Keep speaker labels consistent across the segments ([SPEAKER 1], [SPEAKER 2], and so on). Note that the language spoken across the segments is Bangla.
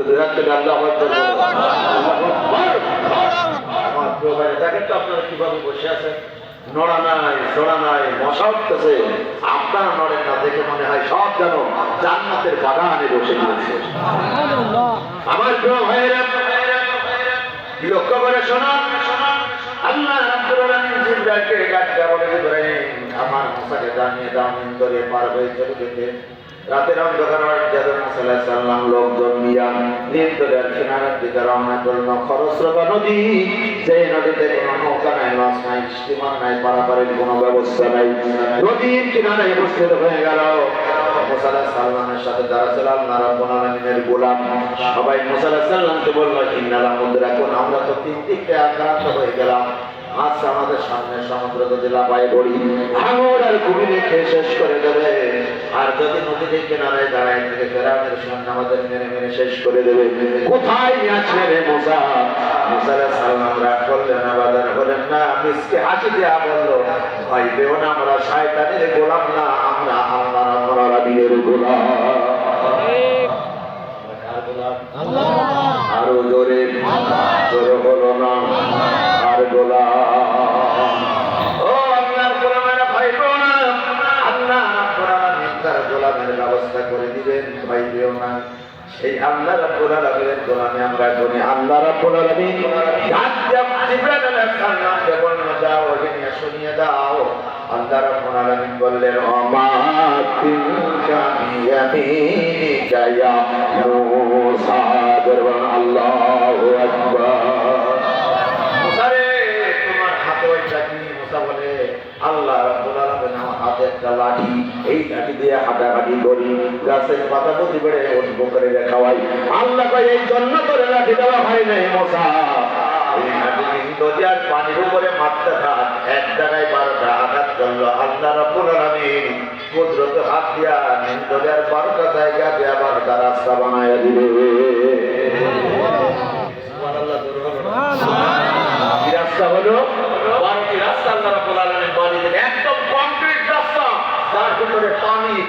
[SPEAKER 1] তো দুই হাত আল্লাহ। আমার প্রিয় ভাই, দেখেন তো আপনারা কীভাবে বসে আছেন। নড়া নাই সড়া নাই মশা উঠতেছে। আপনারা নড়েন না দেখে মনে হয় সব যেন জান্নাতের বাগানে বসে গিয়েছে। আমার প্রিয় ভাইয়েরা লক্ষ্য করে শোনা আল্লাহ রাব্বুল আলামিন জিবরাইলকে ডাকতে বলে ইব্রাহিম আমার মুসাকে জানিয়ে দাও নিন্দরে পার হয়ে চলে যেতে। রাতের অন্ধকার জাদু সাল্লাল্লাহু সাল্লাম লোকজন নিয়া নিন্দরের কিনারার দিকে রওনা করল। খরস্রোতা নদী সেই নদীতে কোনো নৌকা নাই, মাছ নাই স্টিমার নাই, পারাপারের কোনো ব্যবস্থা নাই। নদীর কিনারে উপস্থিত হয়ে গেল। মুসাল্লাহ সাল্লামের সাথে যারা ছিল, আল্লাহ রাব্বুল গোলাম। সবাই মুসাল্লাহ সাল্লামকে বলল ইন্নালা মুদ্রা কোন আমরা তো তিন দিকে আক্রান্ত হয়ে গেলাম। আচ্ছা আমাদের সামনে সমুদ্র জেলা পায়ে পড়ি। আঙুর আর কুড়ি রেখে শেষ করে দেবে। আর যদি নদীর কিনারায় দাঁড়ায় থেকে ফেরামের সামনে আমাদের মেরে মেরে শেষ করে দেবে। কোথায় আছে রে মোসা? মুসা আলাইহিস সালাম রাগ করলেন না মিসকে হাসি দেওয়া বলল ভাই না, আমরা গোলাম দিবেন ভাই দিও না সেই আল্লাহ রাব্বুল আল্লাহ রাব্বুল আলামিন তোমার হাতে ওইটা কি? বলে, আল্লাহ রাব্বুল আলামিন আমার হাতে একটা লাঠি এই লাঠি দিয়ে হাঁটাহাঁটি করি গাছের পাতা প্রতি বেড়ে উঠবো করে খাওয়াই। আল্লাহ কয় এই জন্য করে লাঠি দেওয়া হয় নাই মশা। পানির উপরে মারতে থাক এক জায়গায় বারোটা আঘাত করল আল্লাহ রাব্বুল আলামিন। কুদরত হাত দিয়া বারোটা জায়গা দিয়ে বারোটা রাস্তা বানায় দিবে। রাস্তা হলো? বারোটি রাস্তা আল্লাহ রাব্বুল আলামিন বানিয়ে দিলেন একদম কংক্রিট রাস্তা যার ভিতরে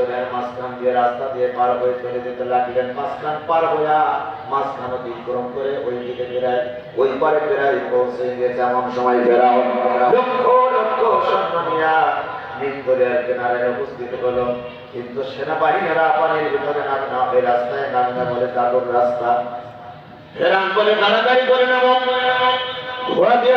[SPEAKER 1] নিন্দনের মাঝখান দিয়ে, রাস্তা দিয়ে পার হয়ে চলে যেতে লাগলেন। মাঝখান পার হইয়া মাঝখান অতিক্রম করে ওই দিকে ফেরায় ওই পারে ফেরাই পৌঁছে গেছে এমন সময় ফেরাও লক্ষ লক্ষ সৈন্য নিয়া উপস্থিত হলো। কিন্তু সেনাবাহিনীরা পানির ভিতরে নামে রাস্তায় নামে না বলে রাস্তা। ফেরান ঘোড়া দিয়ে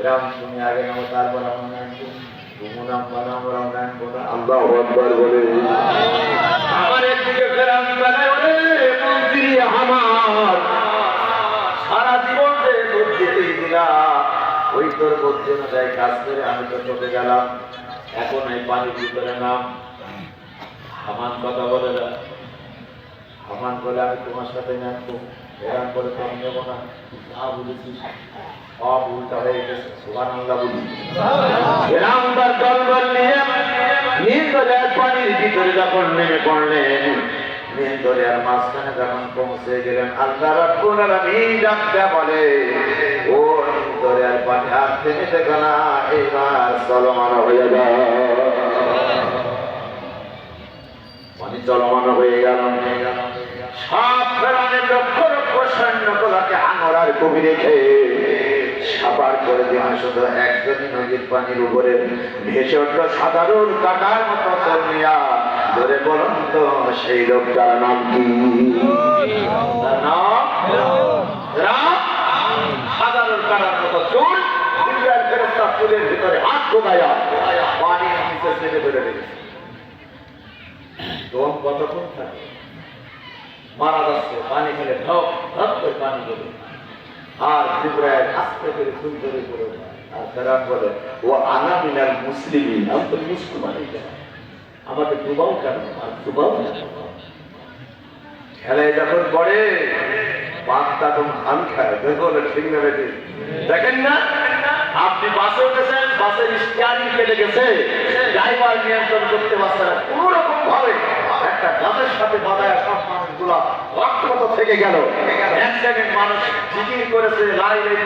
[SPEAKER 1] এরকম তুমি আগে নাও তারপর আমরা বানাম আমরা নামবো না আল্লাহ আকবার বলে আমার একদিকে ফেরাম বানায় মন্ত্রী আমার সারা জীবন যে বুদ্ধিতেই ওই তোর বুদ্ধি অনুযায়ী কাজ করে আমি তো চলে গেলাম। এখন এই পানির ভিতরে নাম। হামান কথা বলে না। হামান বলে আমি তোমার সাথে নামবো। এরকম করে তো আমি না। যা বলেছিস সব হয়ে গেছে। সুবান আল্লাহ বলি। এরাম তার দলবল নিয়ে নিন্দরের পানির ভিতরে যখন নেমে পড়লেন নিন্দরের মাঝখানে যখন পৌঁছে গেলেন, আল্লাহ রাব্বুল আলামিন ডাকতে বলে, ও নিন্দরের পানি, আর থেমে থেকে না এইবার চলমান হয়ে যায় চলমান হয়ে গেল। লক্ষ লক্ষ সৈন্যগুলোকে আঙরার কবি রেখে সাবার করে দেওয়া শুধু একজনই নদীর পানির উপরে। ভেসে উঠল সাধারণ কাটার মতো চলমিয়া ধরে বলুন তো, সেই লোকটার নাম কি? মারা যাচ্ছে, পানি খেলে ঢপ দেখুন না? আপনি বাসে উঠেছেন, বাসের স্টিয়ারিং কেটে গেছে। ড্রাইভার নিয়ন্ত্রণ করতে পারছে না। কোন রকম ভাবে একটা গাছের সাথে বাধায় সব মানুষগুলা রক্তগত থেকে গেল। এক মানুষ জিকির করেছে লাই লাই